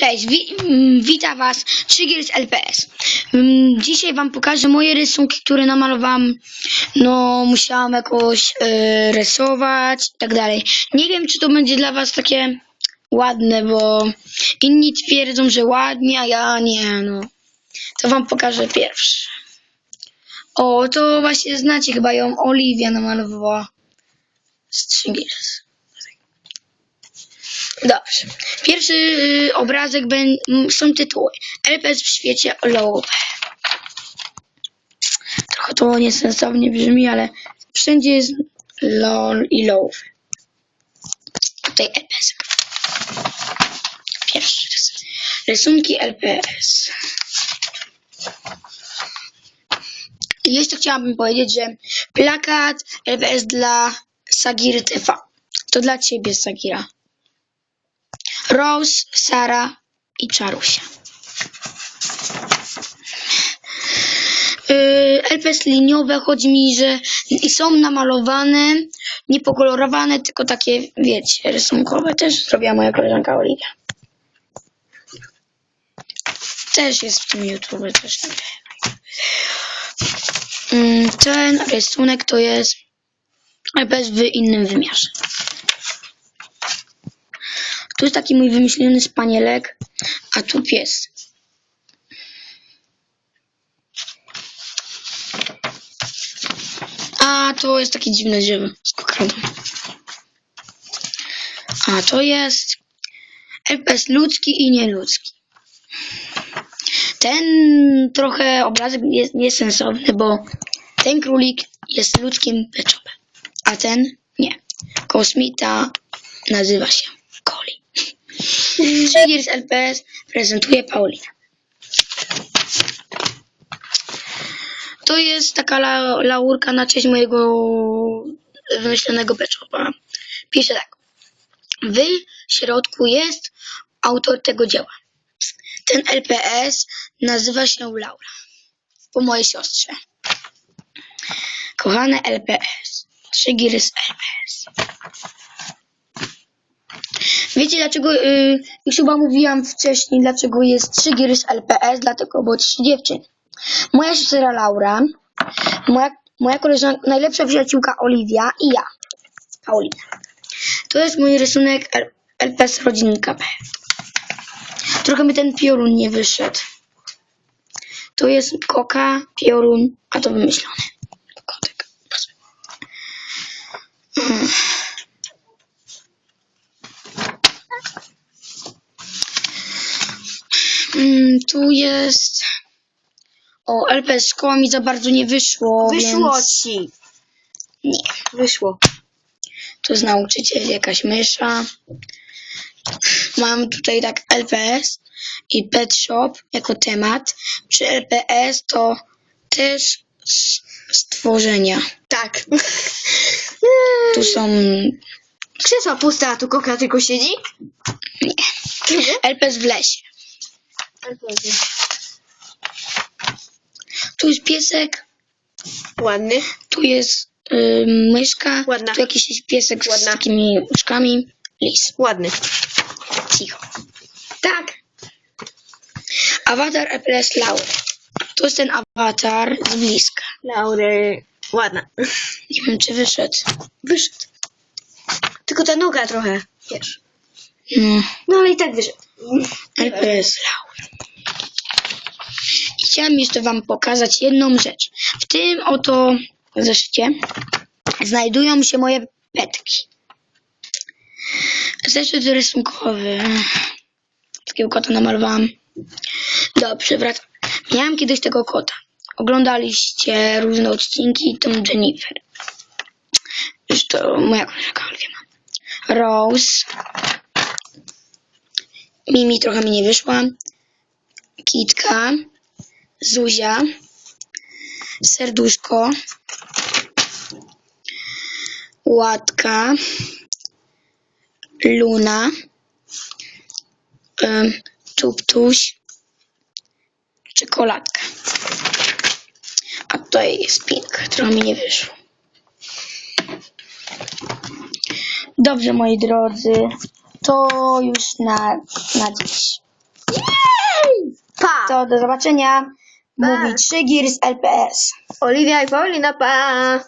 Cześć, wi mm, witam Was, Trigger z LPS. Mm, Dzisiaj Wam pokażę moje rysunki, które namalowałam. No, musiałam jakoś e, rysować i tak dalej. Nie wiem, czy to będzie dla Was takie ładne, bo inni twierdzą, że ładnie, a ja nie, no. To Wam pokażę pierwszy. O, to właśnie znacie chyba ją, Oliwia namalowała z Triggers. Dobrze. Pierwszy y, obrazek ben, są tytuły. LPS w świecie LOL. Trochę to niesensownie brzmi, ale wszędzie jest LOL i LOL. Tutaj LPS. Pierwszy rysunek. Rysunki LPS. I jeszcze chciałabym powiedzieć, że plakat LPS dla Sagiry TV. To dla ciebie, Sagira. Rose, Sara i Czarusia. Yy, LPS liniowe, chodzi mi, że są namalowane, nie pokolorowane, tylko takie, wiecie, rysunkowe. Też zrobiła moja koleżanka Oliwia. Też jest w tym YouTube, też. Yy, ten rysunek to jest LPS w innym wymiarze. Tu jest taki mój wymyślony spanielek, a tu pies. A to jest takie dziwne drzewo z kokrodą. A to jest LPS ludzki i nieludzki. Ten trochę obrazek jest niesensowny, bo ten królik jest ludzkim peczopem, a ten nie. Kosmita nazywa się. Trigger z LPS prezentuje Paulina. To jest taka la, laurka na cześć mojego wymyślonego beczopa. Pisze tak. W środku jest autor tego dzieła. Ten LPS nazywa się Laura. Po mojej siostrze. Kochane LPS. Trigger z LPS. Wiecie dlaczego, yy, już chyba mówiłam wcześniej, dlaczego jest 3 giry z LPS, dlatego, bo trzy dziewczyny. Moja siostra Laura, moja, moja koleżanka, najlepsza przyjaciółka Oliwia i ja, Paulina. To jest mój rysunek L- LPS Rodzinka. Trochę mi ten piorun nie wyszedł. To jest koka, piorun, a to wymyślone. Kotek. Mm. Tu jest. O, LPS szkoła mi za bardzo nie wyszło. Wyszło Więc... ci. Nie. Wyszło. To jest nauczyciel, jakaś mysza. Mam tutaj tak LPS i Pet Shop jako temat. Przy LPS to też stworzenia. Tak. Tu są Krzesła puste, a tu koka tylko siedzi? Nie. LPS w lesie. Tu jest piesek, Ładny. tu jest y, myszka, Ładna. tu jakiś piesek z Ładna. takimi uszkami. Lis. Ładny. Cicho. Tak. Awatar LPS Laury. To jest ten awatar z bliska. Laury. Ładna. Nie wiem, czy wyszedł. Wyszedł. Tylko ta noga trochę, wiesz. No, No ale i tak wyszedł. LPS chciałam jeszcze wam pokazać jedną rzecz. W tym oto zeszycie znajdują się moje petki. Zeszyt rysunkowy. Takiego kota namalowałam. Dobrze, wracam. Miałam kiedyś tego kota. Oglądaliście różne odcinki Tom Jennifer. Już to moja koleżanka ma. Rose. Mimi trochę mi nie wyszła. Kitka. Zuzia. Serduszko. Łatka. Luna. Tuptuś. Czekoladka. A tutaj jest pink. Trochę mi nie wyszło. Dobrze, moi drodzy. To już na, na dziś. Jej! Pa! To do zobaczenia. Pa. Mówi Trzygir z LPS. Oliwia i Paulina, pa!